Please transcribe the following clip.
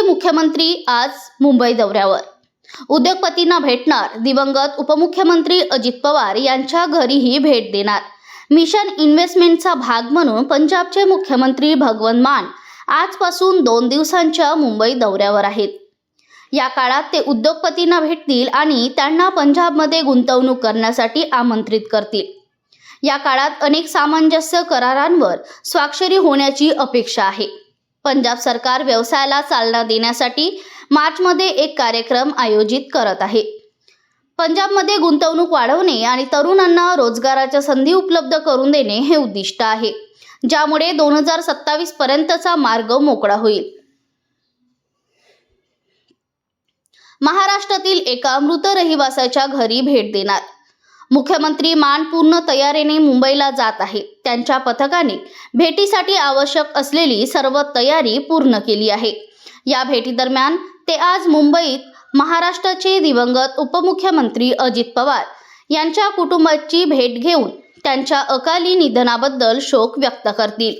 उपमुख्यमंत्री आज मुंबई दौऱ्यावर. उद्योगपतींना भेटणार दिवंगत उपमुख्यमंत्री अजित पवार यांच्या घरीही भेट देणार. मिशन इन्व्हेस्टमेंटचा भाग म्हणून पंजाबचे मुख्यमंत्री भगवंत मान आजपासून दोन दिवसांच्या मुंबई दौऱ्यावर आहेत. या काळात ते उद्योगपतींना भेटतील आणि त्यांना पंजाबमध्ये गुंतवणूक करण्यासाठी आमंत्रित करतील. या काळात अनेक सामंजस्य करारांवर स्वाक्षरी होण्याची अपेक्षा आहे. पंजाब सरकार व्यवसायाला चालना देण्यासाठी मार्चमध्ये एक कार्यक्रम आयोजित करत आहे. पंजाबमध्ये गुंतवणूक वाढवणे आणि तरुणांना रोजगाराच्या संधी उपलब्ध करून देणे हे उद्दिष्ट आहे ज्यामुळे दोन हजार सत्तावीस पर्यंतचा मार्ग मोकळा होईल. महाराष्ट्रातील एका मृत रहिवासाच्या घरी भेट देणार. मुख्यमंत्री मान पूर्ण तयारीने मुंबईला जात आहे. त्यांच्या पथकाने भेटीसाठी आवश्यक असलेली सर्व तयारी पूर्ण केली आहे. या भेटीदरम्यान ते आज मुंबईत महाराष्ट्राचे दिवंगत उपमुख्यमंत्री अजित पवार यांच्या कुटुंबाची भेट घेऊन त्यांच्या अकाली निधनाबद्दल शोक व्यक्त करतील.